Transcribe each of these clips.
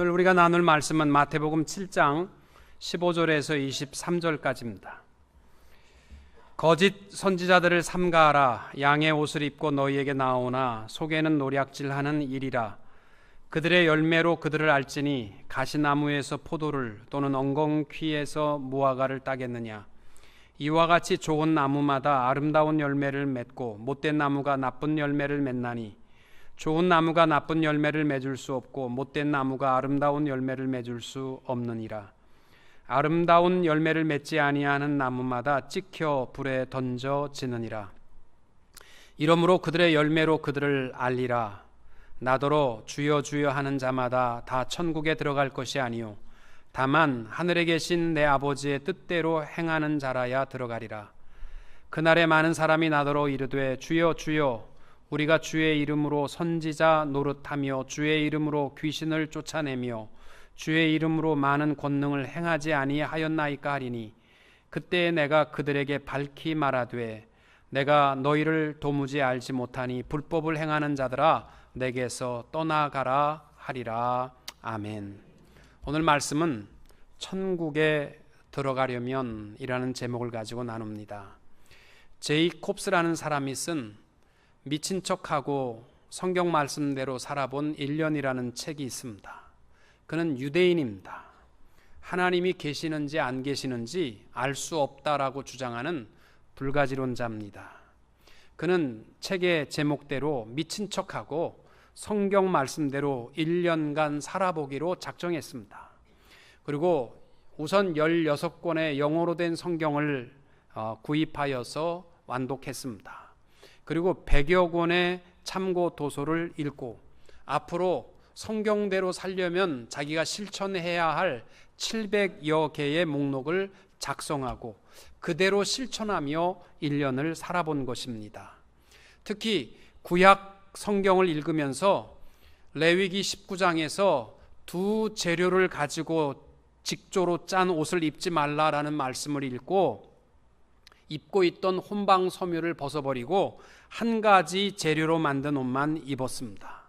오늘 우리가 나눌 말씀은 마태복음 7장 15절에서 23절까지입니다. 거짓 선지자들을 삼가하라. 양의 옷을 입고 너희에게 나오나 속에는 노략질하는 일이라. 그들의 열매로 그들을 알지니 가시나무에서 포도를 또는 엉겅퀴에서 무화과를 따겠느냐? 이와 같이 좋은 나무마다 아름다운 열매를 맺고 못된 나무가 나쁜 열매를 맺나니 좋은 나무가 나쁜 열매를 맺을 수 없고 못된 나무가 아름다운 열매를 맺을 수 없느니라. 아름다운 열매를 맺지 아니하는 나무마다 찍혀 불에 던져지느니라. 이러므로 그들의 열매로 그들을 알리라. 나더러 주여 주여 하는 자마다 다 천국에 들어갈 것이 아니요 다만 하늘에 계신 내 아버지의 뜻대로 행하는 자라야 들어가리라. 그날에 많은 사람이 나더러 이르되 주여 주여 우리가 주의 이름으로 선지자 노릇하며 주의 이름으로 귀신을 쫓아내며 주의 이름으로 많은 권능을 행하지 아니하였나이까 하리니 그때 내가 그들에게 밝히 말하되 내가 너희를 도무지 알지 못하니 불법을 행하는 자들아 내게서 떠나가라 하리라 아멘. 오늘 말씀은 천국에 들어가려면이라는 제목을 가지고 나눕니다. 제이 콥스라는 사람이 쓴 미친 척하고 성경 말씀대로 살아본 1년이라는 책이 있습니다. 그는 유대인입니다. 하나님이 계시는지 안 계시는지 알 수 없다라고 주장하는 불가지론자입니다. 그는 책의 제목대로 미친 척하고 성경 말씀대로 1년간 살아보기로 작정했습니다. 그리고 우선 16권의 영어로 된 성경을 어, 구입하여서 완독했습니다. 그리고 100여 권의 참고 도서를 읽고 앞으로 성경대로 살려면 자기가 실천해야 할 700여 개의 목록을 작성하고 그대로 실천하며 1년을 살아본 것입니다. 특히 구약 성경을 읽으면서 레위기 19장에서 두 재료를 가지고 직조로 짠 옷을 입지 말라라는 말씀을 읽고 입고 있던 혼방 섬유를 벗어버리고 한 가지 재료로 만든 옷만 입었습니다.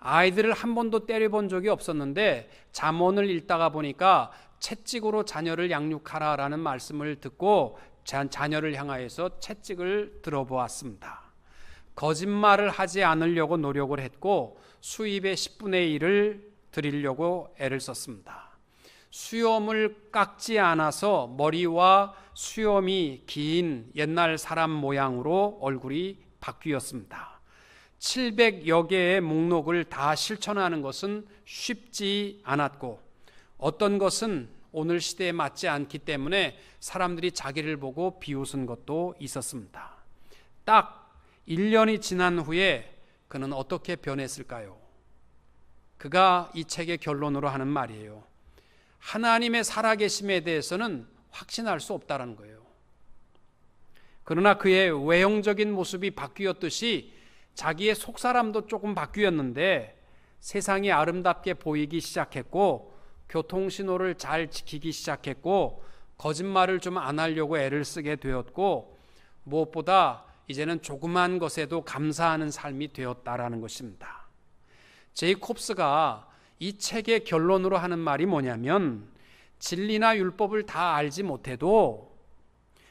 아이들을 한 번도 때려본 적이 없었는데 잠언을 읽다가 보니까 채찍으로 자녀를 양육하라라는 말씀을 듣고 자녀를 향하여서 채찍을 들어보았습니다. 거짓말을 하지 않으려고 노력을 했고 수입의 10분의 1을 드리려고 애를 썼습니다. 수염을 깎지 않아서 머리와 수염이 긴 옛날 사람 모양으로 얼굴이 바뀌었습니다. 700여 개의 목록을 다 실천하는 것은 쉽지 않았고 어떤 것은 오늘 시대에 맞지 않기 때문에 사람들이 자기를 보고 비웃은 것도 있었습니다. 딱 1년이 지난 후에 그는 어떻게 변했을까요? 그가 이 책의 결론으로 하는 말이에요. 하나님의 살아계심에 대해서는 확신할 수 없다는 거예요. 그러나 그의 외형적인 모습이 바뀌었듯이 자기의 속 사람도 조금 바뀌었는데 세상이 아름답게 보이기 시작했고 교통신호를 잘 지키기 시작했고 거짓말을 좀 안 하려고 애를 쓰게 되었고 무엇보다 이제는 조그만 것에도 감사하는 삶이 되었다라는 것입니다. 제이콥스가 이 책의 결론으로 하는 말이 뭐냐면 진리나 율법을 다 알지 못해도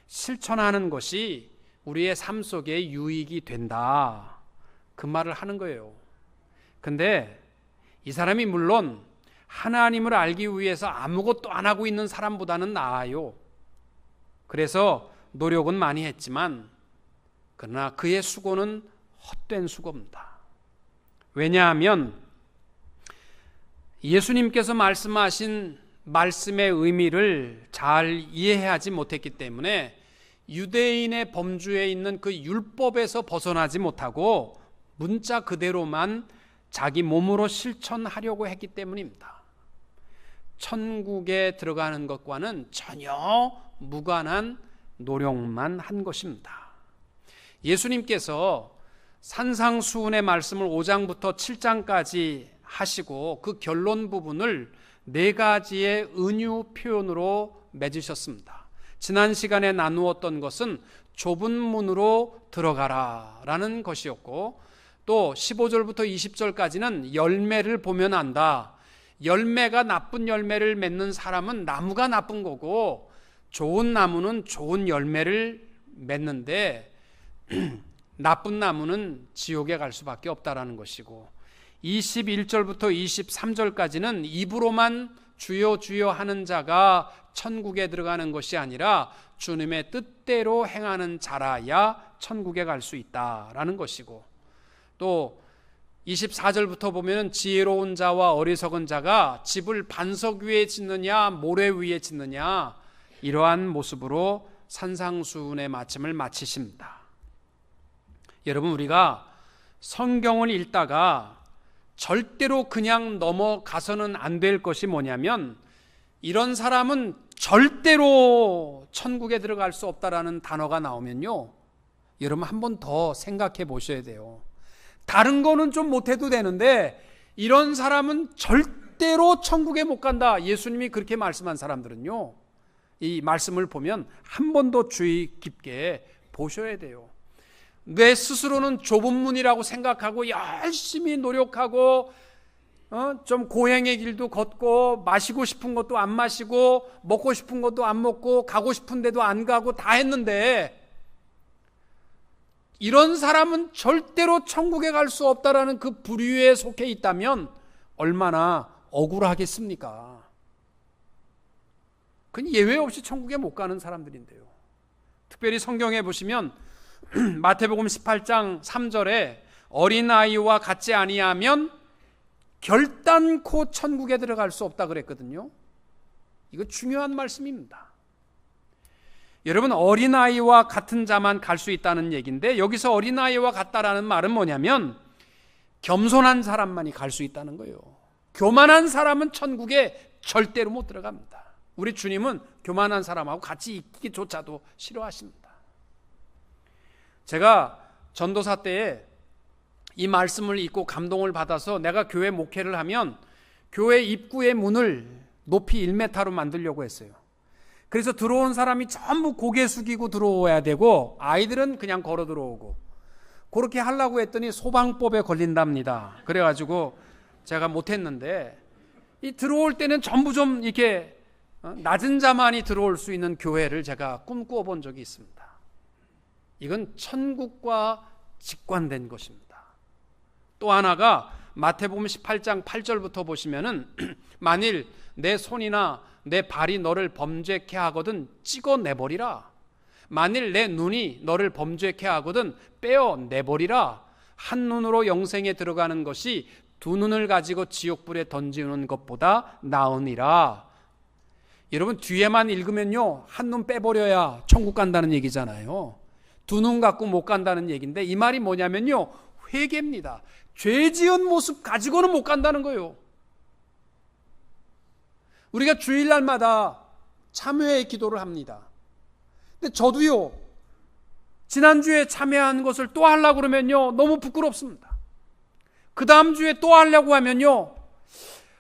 실천하는 것이 우리의 삶 속에 유익이 된다. 그 말을 하는 거예요. 근데 이 사람이 물론 하나님을 알기 위해서 아무것도 안 하고 있는 사람보다는 나아요. 그래서 노력은 많이 했지만 그러나 그의 수고는 헛된 수고입니다. 왜냐하면 예수님께서 말씀하신 말씀의 의미를 잘 이해하지 못했기 때문에 유대인의 범주에 있는 그 율법에서 벗어나지 못하고 문자 그대로만 자기 몸으로 실천하려고 했기 때문입니다. 천국에 들어가는 것과는 전혀 무관한 노력만 한 것입니다. 예수님께서 산상수훈의 말씀을 5장부터 7장까지 하시고 그 결론 부분을 네 가지의 은유 표현으로 맺으셨습니다. 지난 시간에 나누었던 것은 좁은 문으로 들어가라 라는 것이었고 또 15절부터 20절까지는 열매를 보면 안다. 열매가 나쁜 열매를 맺는 사람은 나무가 나쁜 거고 좋은 나무는 좋은 열매를 맺는데 나쁜 나무는 지옥에 갈 수밖에 없다라는 것이고 21절부터 23절까지는 입으로만 주여 주여 하는 자가 천국에 들어가는 것이 아니라 주님의 뜻대로 행하는 자라야 천국에 갈 수 있다라는 것이고 또 24절부터 보면 지혜로운 자와 어리석은 자가 집을 반석 위에 짓느냐 모래 위에 짓느냐 이러한 모습으로 산상수훈의 마침을 마치십니다. 여러분 우리가 성경을 읽다가 절대로 그냥 넘어가서는 안 될 것이 뭐냐면 이런 사람은 절대로 천국에 들어갈 수 없다라는 단어가 나오면요. 여러분 한 번 더 생각해 보셔야 돼요. 다른 거는 좀 못해도 되는데 이런 사람은 절대로 천국에 못 간다. 예수님이 그렇게 말씀한 사람들은요. 이 말씀을 보면 한 번 더 주의 깊게 보셔야 돼요. 내 스스로는 좁은 문이라고 생각하고 열심히 노력하고 어? 좀 고행의 길도 걷고 마시고 싶은 것도 안 마시고 먹고 싶은 것도 안 먹고 가고 싶은 데도 안 가고 다 했는데 이런 사람은 절대로 천국에 갈 수 없다라는 그 부류에 속해 있다면 얼마나 억울하겠습니까? 그건 예외 없이 천국에 못 가는 사람들인데요. 특별히 성경에 보시면 마태복음 18장 3절에 어린아이와 같지 아니하면 결단코 천국에 들어갈 수 없다 그랬거든요. 이거 중요한 말씀입니다. 여러분 어린아이와 같은 자만 갈 수 있다는 얘기인데 여기서 어린아이와 같다라는 말은 뭐냐면 겸손한 사람만이 갈 수 있다는 거예요. 교만한 사람은 천국에 절대로 못 들어갑니다. 우리 주님은 교만한 사람하고 같이 있기조차도 싫어하십니다. 제가 전도사 때에 이 말씀을 읽고 감동을 받아서 내가 교회 목회를 하면 교회 입구의 문을 높이 1m로 만들려고 했어요. 그래서 들어온 사람이 전부 고개 숙이고 들어와야 되고 아이들은 그냥 걸어 들어오고 그렇게 하려고 했더니 소방법에 걸린답니다. 그래가지고 제가 못했는데 이 들어올 때는 전부 좀 이렇게 어, 낮은 자만이 들어올 수 있는 교회를 제가 꿈꾸어 본 적이 있습니다. 이건 천국과 직관된 것입니다. 또 하나가 마태복음 18장 8절부터 보시면은 만일 내 손이나 내 발이 너를 범죄케 하거든 찍어 내버리라. 만일 내 눈이 너를 범죄케 하거든 빼어 내버리라. 한 눈으로 영생에 들어가는 것이 두 눈을 가지고 지옥불에 던지는 것보다 나으니라. 여러분 뒤에만 읽으면요 한 눈 빼버려야 천국 간다는 얘기잖아요. 두 눈 갖고 못 간다는 얘기인데 이 말이 뭐냐면요 회개입니다. 죄 지은 모습 가지고는 못 간다는 거예요. 우리가 주일날마다 참회의 기도를 합니다. 근데 저도요, 지난주에 참회한 것을 또 하려고 그러면요, 너무 부끄럽습니다. 그 다음 주에 또 하려고 하면요,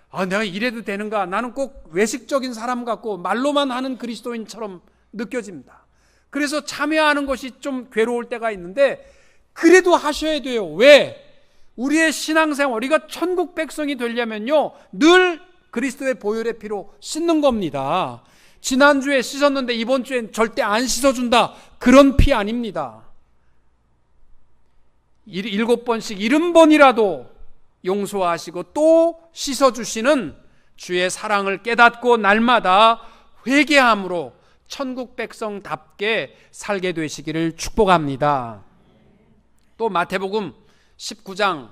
아, 내가 이래도 되는가? 나는 꼭 외식적인 사람 같고 말로만 하는 그리스도인처럼 느껴집니다. 그래서 참여하는 것이 좀 괴로울 때가 있는데, 그래도 하셔야 돼요. 왜? 우리의 신앙생활, 우리가 천국 백성이 되려면요, 늘 그리스도의 보혈의 피로 씻는 겁니다. 지난주에 씻었는데 이번 주엔 절대 안 씻어준다. 그런 피 아닙니다. 일곱 번씩 일흔 번이라도 용서하시고 또 씻어주시는 주의 사랑을 깨닫고 날마다 회개함으로 천국 백성답게 살게 되시기를 축복합니다. 또 마태복음 19장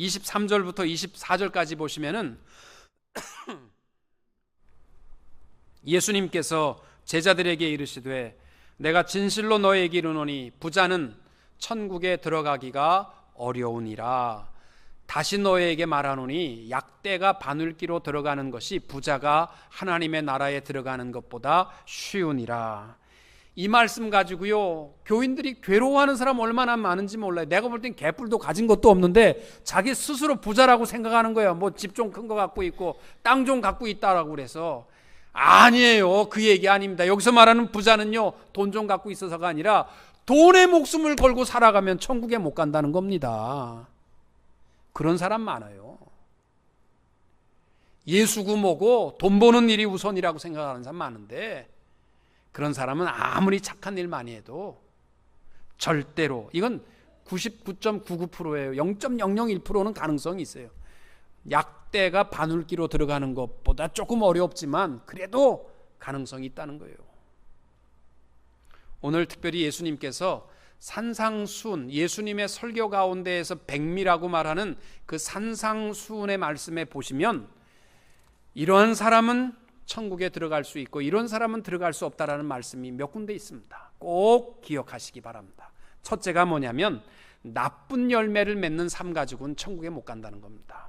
23절부터 24절까지 보시면은 예수님께서 제자들에게 이르시되 내가 진실로 너에게 이르노니 부자는 천국에 들어가기가 어려우니라 다시 너에게 말하노니 약대가 바늘기로 들어가는 것이 부자가 하나님의 나라에 들어가는 것보다 쉬우니라 이 말씀 가지고요 교인들이 괴로워하는 사람 얼마나 많은지 몰라요. 내가 볼 땐 개뿔도 가진 것도 없는데 자기 스스로 부자라고 생각하는 거예요. 뭐 집 좀 큰 거 갖고 있고 땅 좀 갖고 있다라고 그래서 아니에요. 그 얘기 아닙니다. 여기서 말하는 부자는요 돈 좀 갖고 있어서가 아니라 돈의 목숨을 걸고 살아가면 천국에 못 간다는 겁니다. 그런 사람 많아요. 예수구 뭐고 돈 버는 일이 우선이라고 생각하는 사람 많은데 그런 사람은 아무리 착한 일 많이 해도 절대로 이건 99.99%예요. 0.001%는 가능성이 있어요. 약대가 바늘기로 들어가는 것보다 조금 어렵지만 그래도 가능성이 있다는 거예요. 오늘 특별히 예수님께서 산상순 예수님의 설교 가운데에서 백미라고 말하는 그 산상순의 말씀에 보시면 이러한 사람은 천국에 들어갈 수 있고 이런 사람은 들어갈 수 없다라는 말씀이 몇 군데 있습니다. 꼭 기억하시기 바랍니다. 첫째가 뭐냐면 나쁜 열매를 맺는 삶 가지고는 천국에 못 간다는 겁니다.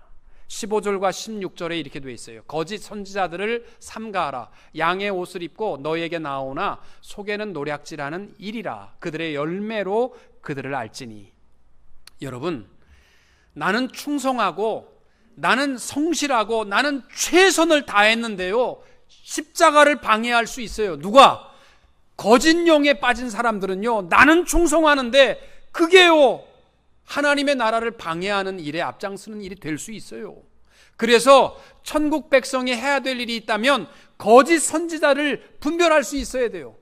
15절과 16절에 이렇게 되어 있어요. 거짓 선지자들을 삼가하라. 양의 옷을 입고 너에게 나오나 속에는 노략질하는 일이라. 그들의 열매로 그들을 알지니. 여러분, 나는 충성하고 나는 성실하고 나는 최선을 다했는데요. 십자가를 방해할 수 있어요. 누가? 거짓 영에 빠진 사람들은요. 나는 충성하는데 그게요. 하나님의 나라를 방해하는 일에 앞장서는 일이 될 수 있어요. 그래서 천국 백성이 해야 될 일이 있다면 거짓 선지자를 분별할 수 있어야 돼요.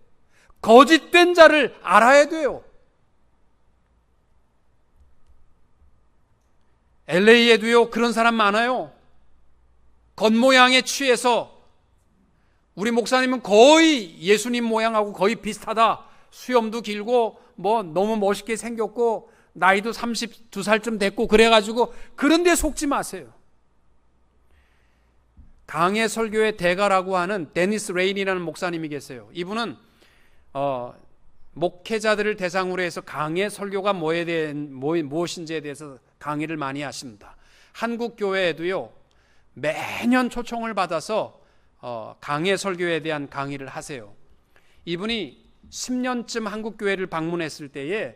거짓된 자를 알아야 돼요. LA에도요, 그런 사람 많아요. 겉모양에 취해서 우리 목사님은 거의 예수님 모양하고 거의 비슷하다. 수염도 길고 뭐 너무 멋있게 생겼고 나이도 32살쯤 됐고 그래가지고 그런데 속지 마세요. 강해 설교의 대가라고 하는 데니스 레인이라는 목사님이 계세요. 이분은 어, 목회자들을 대상으로 해서 강해 설교가 뭐에 대한 무엇인지에 대해서 강의를 많이 하십니다. 한국 교회에도요 매년 초청을 받아서 어, 강해 설교에 대한 강의를 하세요. 이분이 10년쯤 한국 교회를 방문했을 때에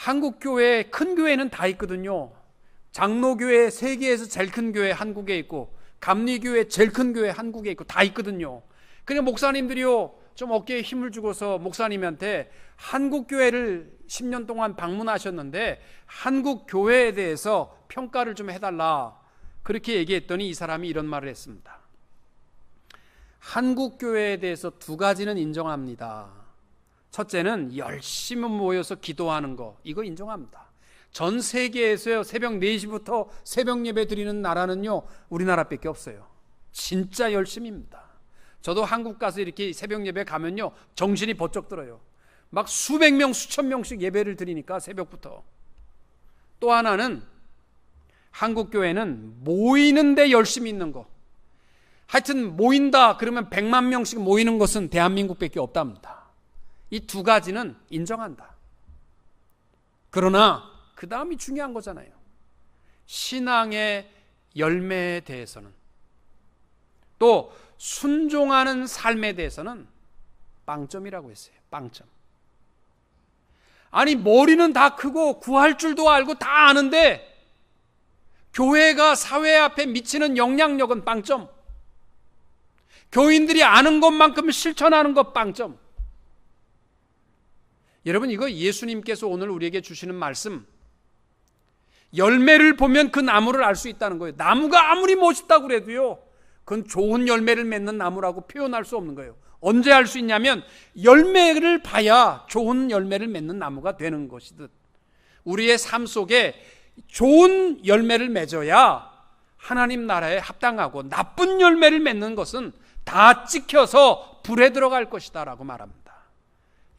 한국 교회 큰 교회는 다 있거든요. 장로교회 세계에서 제일 큰 교회 한국에 있고 감리교회 제일 큰 교회 한국에 있고 다 있거든요. 그냥 목사님들이요 좀 어깨에 힘을 주고서 목사님한테 한국 교회를 10년 동안 방문하셨는데 한국 교회에 대해서 평가를 좀 해달라 그렇게 얘기했더니 이 사람이 이런 말을 했습니다. 한국 교회에 대해서 두 가지는 인정합니다. 첫째는 열심히 모여서 기도하는 거 이거 인정합니다. 전 세계에서요 새벽 4시부터 새벽 예배 드리는 나라는요 우리나라밖에 없어요. 진짜 열심입니다. 저도 한국 가서 이렇게 새벽 예배 가면요 정신이 번쩍 들어요. 막 수백 명 수천 명씩 예배를 드리니까 새벽부터. 또 하나는 한국 교회는 모이는데 열심히 있는 거. 하여튼 모인다 그러면 100만 명씩 모이는 것은 대한민국밖에 없답니다. 이 두 가지는 인정한다. 그러나 그 다음이 중요한 거잖아요. 신앙의 열매에 대해서는 또 순종하는 삶에 대해서는 빵점이라고 했어요. 빵점. 아니 머리는 다 크고 구할 줄도 알고 다 아는데 교회가 사회 앞에 미치는 영향력은 빵점. 교인들이 아는 것만큼 실천하는 것 빵점. 여러분 이거 예수님께서 오늘 우리에게 주시는 말씀 열매를 보면 그 나무를 알 수 있다는 거예요. 나무가 아무리 멋있다고 그래도요. 그건 좋은 열매를 맺는 나무라고 표현할 수 없는 거예요. 언제 알 수 있냐면 열매를 봐야 좋은 열매를 맺는 나무가 되는 것이듯 우리의 삶 속에 좋은 열매를 맺어야 하나님 나라에 합당하고 나쁜 열매를 맺는 것은 다 찍혀서 불에 들어갈 것이다라고 말합니다.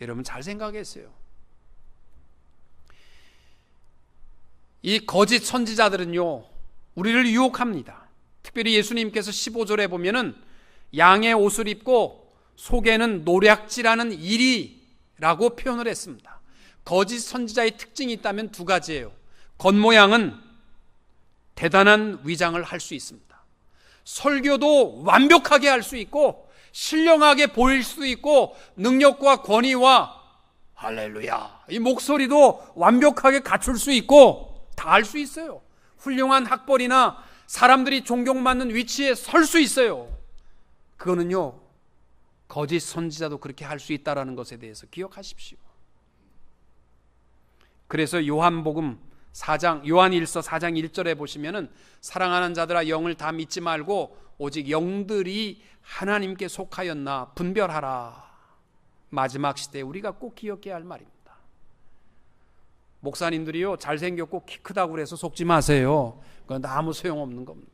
여러분 잘 생각했어요. 이 거짓 선지자들은요, 우리를 유혹합니다. 특별히 예수님께서 15절에 보면은 양의 옷을 입고 속에는 노략질하는 일이라고 표현을 했습니다. 거짓 선지자의 특징이 있다면 두 가지예요. 겉모양은 대단한 위장을 할 수 있습니다. 설교도 완벽하게 할 수 있고 신령하게 보일 수 있고 능력과 권위와 할렐루야 이 목소리도 완벽하게 갖출 수 있고 다 할 수 있어요. 훌륭한 학벌이나 사람들이 존경받는 위치에 설 수 있어요. 그거는요 거짓 선지자도 그렇게 할 수 있다라는 것에 대해서 기억하십시오. 그래서 요한복음 4장 요한일서 4장 1절에 보시면은 사랑하는 자들아 영을 다 믿지 말고 오직 영들이 하나님께 속하였나 분별하라. 마지막 시대에 우리가 꼭 기억해야 할 말입니다. 목사님들이요 잘생겼고 키 크다고 그래서 속지 마세요. 그건 아무 소용없는 겁니다.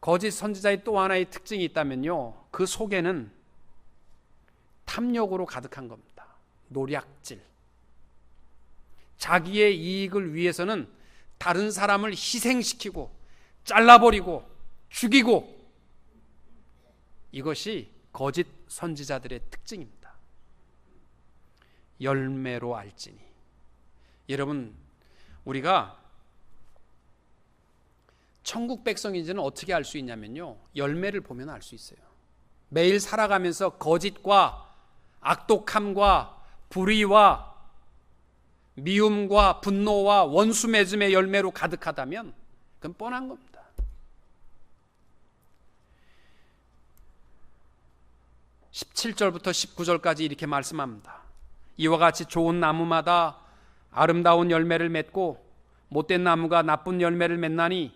거짓 선지자의 또 하나의 특징이 있다면요. 그 속에는 탐욕으로 가득한 겁니다. 노략질. 자기의 이익을 위해서는 다른 사람을 희생시키고 잘라버리고 죽이고 이것이 거짓 선지자들의 특징입니다. 열매로 알지니. 여러분, 우리가 천국 백성인지는 어떻게 알 수 있냐면요. 열매를 보면 알 수 있어요. 매일 살아가면서 거짓과 악독함과 불의와 미움과 분노와 원수 맺음의 열매로 가득하다면 그건 뻔한 겁니다. (17절부터) (19절까지) 이렇게 말씀합니다 이와 같이 좋은 나무마다 아름다운 열매를 맺고 못된 나무가 나쁜 열매를 맺나니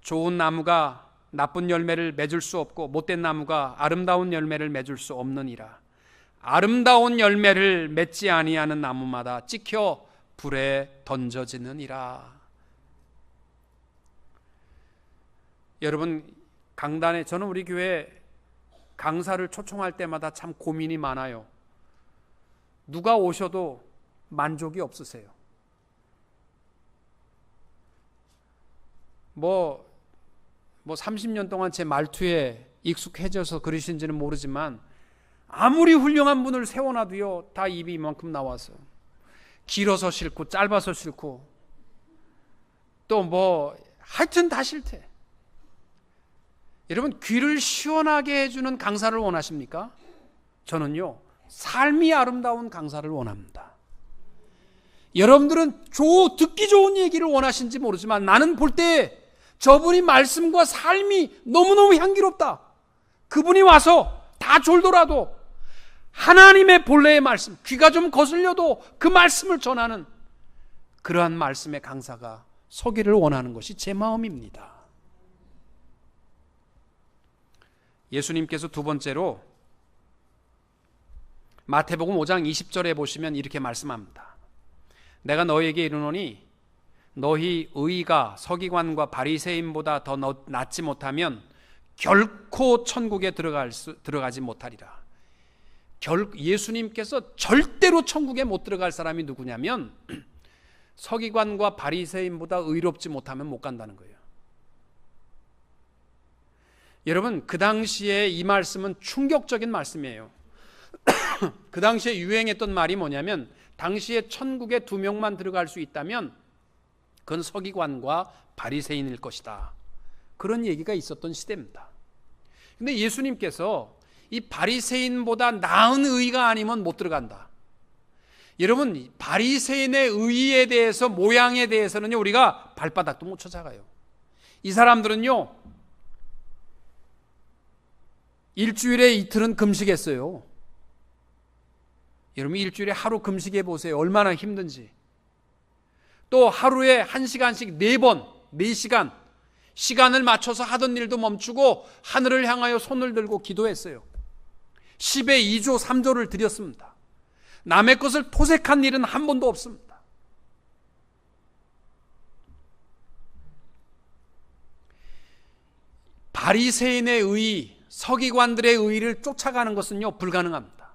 좋은 나무가 나쁜 열매를 맺을 수 없고 못된 나무가 아름다운 열매를 맺을 수 없느니라 아름다운 열매를 맺지 아니하는 나무마다 찍혀 불에 던져지느니라. 여러분 강단에 저는 우리 교회 강사를 초청할 때마다 참 고민이 많아요. 누가 오셔도 만족이 없으세요. 뭐, 뭐 30년 동안 제 말투에 익숙해져서 그러신지는 모르지만 아무리 훌륭한 분을 세워놔도요, 다 입이 이만큼 나와서. 길어서 싫고, 짧아서 싫고, 또 뭐, 하여튼 다 싫대. 여러분, 귀를 시원하게 해주는 강사를 원하십니까? 저는요, 삶이 아름다운 강사를 원합니다. 여러분들은 조, 듣기 좋은 얘기를 원하신지 모르지만 나는 볼 때 저분이 말씀과 삶이 너무너무 향기롭다. 그분이 와서 다 졸더라도 하나님의 본래의 말씀, 귀가 좀 거슬려도 그 말씀을 전하는 그러한 말씀의 강사가 서기를 원하는 것이 제 마음입니다. 예수님께서 두 번째로 마태복음 5장 20절에 보시면 이렇게 말씀합니다. 내가 너희에게 이르노니 너희 의가 서기관과 바리새인보다 더 낫지 못하면 결코 천국에 들어갈 수, 들어가지 못하리라. 결, 예수님께서 절대로 천국에 못 들어갈 사람이 누구냐면 서기관과 바리새인보다 의롭지 못하면 못 간다는 거예요. 여러분 그 당시에 이 말씀은 충격적인 말씀이에요. 그 당시에 유행했던 말이 뭐냐면 당시에 천국에 두 명만 들어갈 수 있다면 그건 서기관과 바리새인일 것이다. 그런 얘기가 있었던 시대입니다. 근데 예수님께서 이 바리새인보다 나은 의가 아니면 못 들어간다. 여러분 바리새인의 의에 대해서 모양에 대해서는요 우리가 발바닥도 못 찾아가요. 이 사람들은요 일주일에 이틀은 금식했어요. 여러분 일주일에 하루 금식해 보세요. 얼마나 힘든지. 또 하루에 한 시간씩 네 번, 네 시간 시간을 맞춰서 하던 일도 멈추고 하늘을 향하여 손을 들고 기도했어요. 10의 2조, 3조를 드렸습니다. 남의 것을 토색한 일은 한 번도 없습니다. 바리새인의 의, 서기관들의 의를 쫓아가는 것은요 불가능합니다.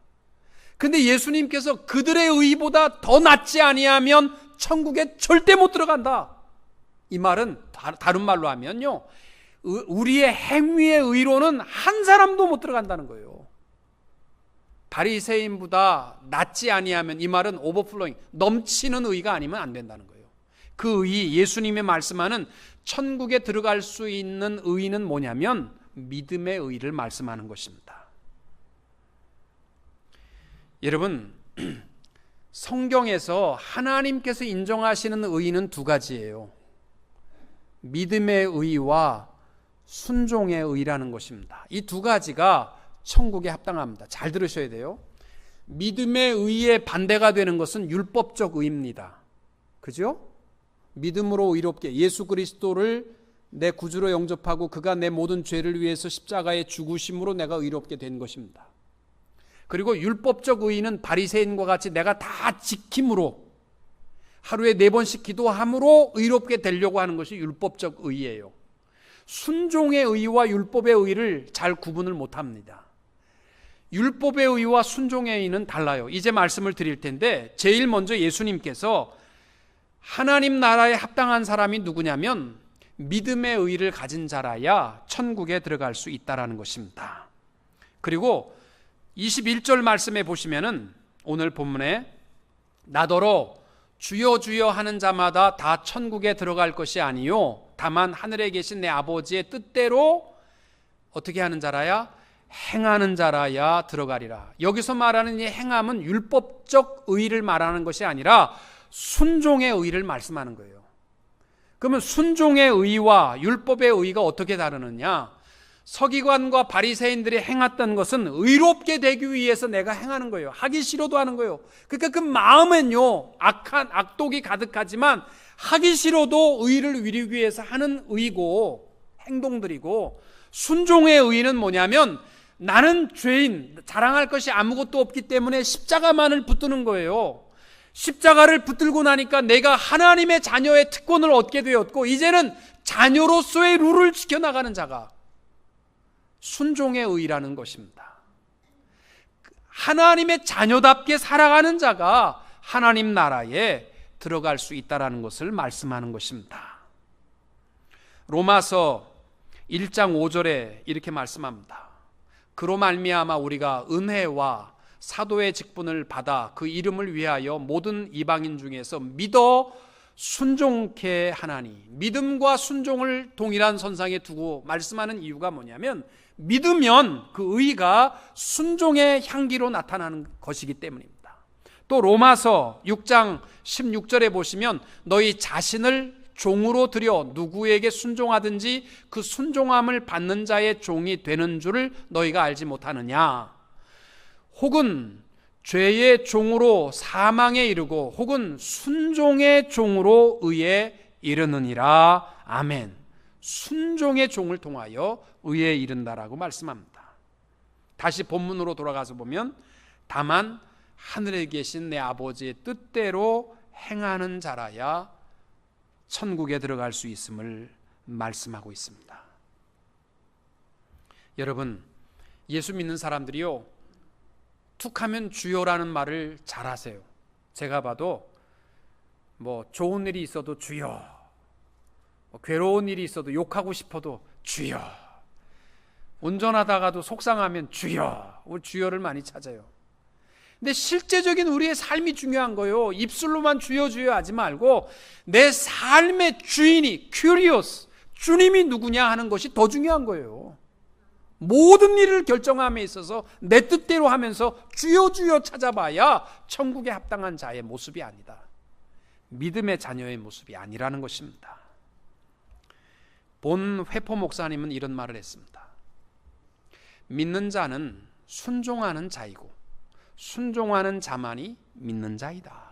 근데 예수님께서 그들의 의보다 더 낫지 아니하면 천국에 절대 못 들어간다. 이 말은 다른 말로 하면요 우리의 행위의 의로는 한 사람도 못 들어간다는 거예요. 바리새인보다 낫지 아니하면 이 말은 오버플로잉 넘치는 의가 아니면 안 된다는 거예요. 그 의, 예수님의 말씀하는 천국에 들어갈 수 있는 의는 뭐냐면 믿음의 의를 말씀하는 것입니다. 여러분 성경에서 하나님께서 인정하시는 의는 두 가지예요. 믿음의 의와 순종의 의라는 것입니다. 이 두 가지가 천국에 합당합니다. 잘 들으셔야 돼요. 믿음의 의에 반대가 되는 것은 율법적 의입니다. 그죠? 믿음으로 의롭게 예수 그리스도를 내 구주로 영접하고 그가 내 모든 죄를 위해서 십자가에 죽으심으로 내가 의롭게 된 것입니다. 그리고 율법적 의는 바리새인과 같이 내가 다 지킴으로 하루에 네 번씩 기도함으로 의롭게 되려고 하는 것이 율법적 의예요. 순종의 의와 율법의 의를 잘 구분을 못 합니다. 율법의 의와 순종의 의는 달라요. 이제 말씀을 드릴 텐데 제일 먼저 예수님께서 하나님 나라에 합당한 사람이 누구냐면 믿음의 의를 가진 자라야 천국에 들어갈 수 있다라는 것입니다. 그리고 21절 말씀에 보시면은 오늘 본문에 나더러 주여 주여 하는 자마다 다 천국에 들어갈 것이 아니요 다만 하늘에 계신 내 아버지의 뜻대로 어떻게 하는 자라야 행하는 자라야 들어가리라. 여기서 말하는 이 행함은 율법적 의를 말하는 것이 아니라 순종의 의를 말씀하는 거예요. 그러면 순종의 의와 율법의 의가 어떻게 다르느냐? 서기관과 바리새인들이 행했던 것은 의롭게 되기 위해서 내가 행하는 거예요. 하기 싫어도 하는 거예요. 그러니까 그 마음엔요 악한 악독이 가득하지만 하기 싫어도 의를 이루기 위해서 하는 의고 행동들이고 순종의 의는 뭐냐면 나는 죄인 자랑할 것이 아무것도 없기 때문에 십자가만을 붙드는 거예요. 십자가를 붙들고 나니까 내가 하나님의 자녀의 특권을 얻게 되었고 이제는 자녀로서의 룰을 지켜나가는 자가 순종의 의라는 것입니다. 하나님의 자녀답게 살아가는 자가 하나님 나라에 들어갈 수 있다라는 것을 말씀하는 것입니다. 로마서 1장 5절에 이렇게 말씀합니다. 그로 말미암아 우리가 은혜와 사도의 직분을 받아 그 이름을 위하여 모든 이방인 중에서 믿어 순종케 하나니 믿음과 순종을 동일한 선상에 두고 말씀하는 이유가 뭐냐면 믿으면 그 의가 순종의 향기로 나타나는 것이기 때문입니다. 또 로마서 6장 16절에 보시면 너희 자신을 종으로 들여 누구에게 순종하든지 그 순종함을 받는 자의 종이 되는 줄을 너희가 알지 못하느냐. 혹은 죄의 종으로 사망에 이르고 혹은 순종의 종으로 의에 이르느니라. 아멘. 순종의 종을 통하여 의에 이른다라고 말씀합니다. 다시 본문으로 돌아가서 보면 다만 하늘에 계신 내 아버지의 뜻대로 행하는 자라야 천국에 들어갈 수 있음을 말씀하고 있습니다. 여러분, 예수 믿는 사람들이요, 툭 하면 주여라는 말을 잘 하세요. 제가 봐도 뭐 좋은 일이 있어도 주여, 뭐 괴로운 일이 있어도 욕하고 싶어도 주여, 운전하다가도 속상하면 주여, 주여를 많이 찾아요. 근데 실제적인 우리의 삶이 중요한 거요. 입술로만 주여 주여 하지 말고 내 삶의 주인이 curious 주님이 누구냐 하는 것이 더 중요한 거예요. 모든 일을 결정함에 있어서 내 뜻대로 하면서 주여 주여 찾아봐야 천국에 합당한 자의 모습이 아니다. 믿음의 자녀의 모습이 아니라는 것입니다. 본 회포 목사님은 이런 말을 했습니다. 믿는 자는 순종하는 자이고 순종하는 자만이 믿는 자이다.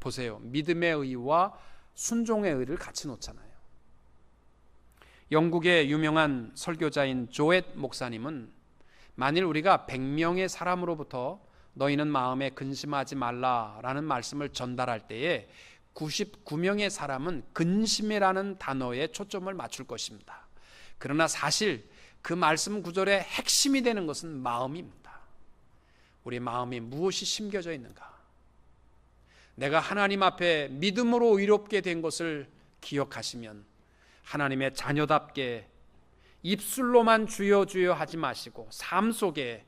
보세요. 믿음의 의와 순종의 의를 같이 놓잖아요. 영국의 유명한 설교자인 조엣 목사님은 만일 우리가 100명의 사람으로부터 너희는 마음에 근심하지 말라라는 말씀을 전달할 때에 99명의 사람은 근심이라는 단어에 초점을 맞출 것입니다. 그러나 사실 그 말씀 구절의 핵심이 되는 것은 마음입니다. 우리 마음에 무엇이 심겨져 있는가? 내가 하나님 앞에 믿음으로 의롭게 된 것을 기억하시면 하나님의 자녀답게 입술로만 주여 주여 하지 마시고 삶 속에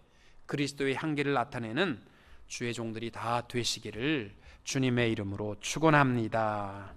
그리스도의 향기를 나타내는 주의 종들이 다 되시기를 주님의 이름으로 축원합니다.